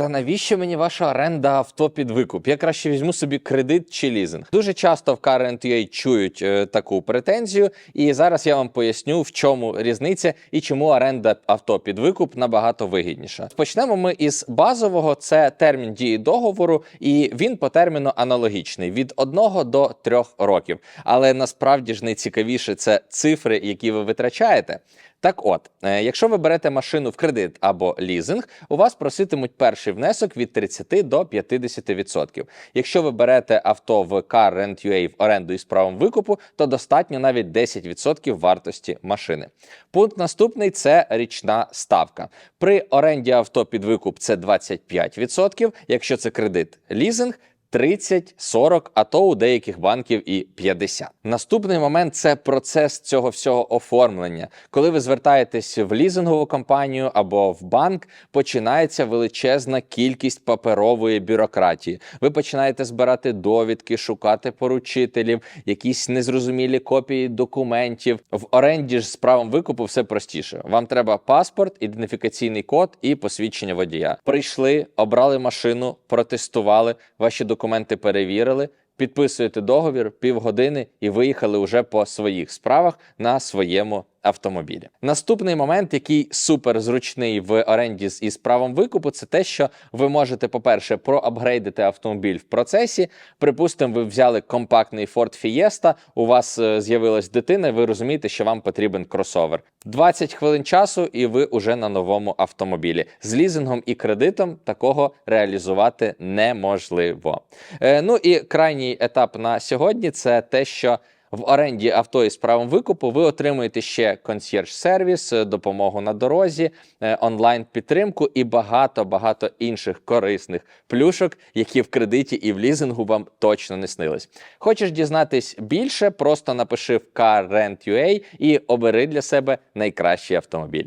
Та навіщо мені ваша оренда авто під викуп? Я краще візьму собі кредит чи лізинг. Дуже часто в Car.ua чують е, таку претензію, і зараз я вам поясню, в чому різниця і чому оренда авто під викуп набагато вигідніша. Почнемо ми із базового: це термін дії договору, і він по терміну аналогічний від 1 до 3 років. Але насправді ж найцікавіше це цифри, які ви витрачаєте. Так от, е, якщо ви берете машину в кредит або лізинг, у вас проситимуть перший внесок від 30 до 50%. Якщо ви берете авто в Car Rent UA в оренду із правом викупу, то достатньо навіть 10% вартості машини. Пункт наступний це річна ставка. При оренді авто під викуп це 25%, якщо це кредит лізинг. 30, 40, а то у деяких банків і 50. Наступний момент це процес цього всього оформлення. Коли ви звертаєтесь в лізингову компанію або в банк, починається величезна кількість паперової бюрократії. Ви починаєте збирати довідки, шукати поручителів, якісь незрозумілі копії документів. В оренді ж з правом викупу все простіше. Вам треба паспорт, ідентифікаційний код і посвідчення водія. Прийшли, обрали машину, протестували, ваші документи перевірили. Підписуєте договір півгодини і виїхали вже по своїх справах на своєму автомобілі. Наступний момент, який супер зручний в оренді із правом викупу, це те, що ви можете, по-перше, проапгрейдити автомобіль в процесі. Припустимо, ви взяли компактний Ford Fiesta, у вас е, з'явилась дитина, ви розумієте, що вам потрібен кросовер. 20 хвилин часу, і ви уже на новому автомобілі. З лізингом і кредитом такого реалізувати неможливо. Е, ну і крайній етап на сьогодні це те, що в оренді авто із правом викупу ви отримуєте ще консьєрж-сервіс, е, допомогу на дорозі, е, онлайн-підтримку і багато багато інших корисних плюшок, які в кредиті і в лізингу вам точно не снились. Хочеш дізнатись більше? Просто напиши в CarRent.ua Rent і обери для себе найкращий автомобіль.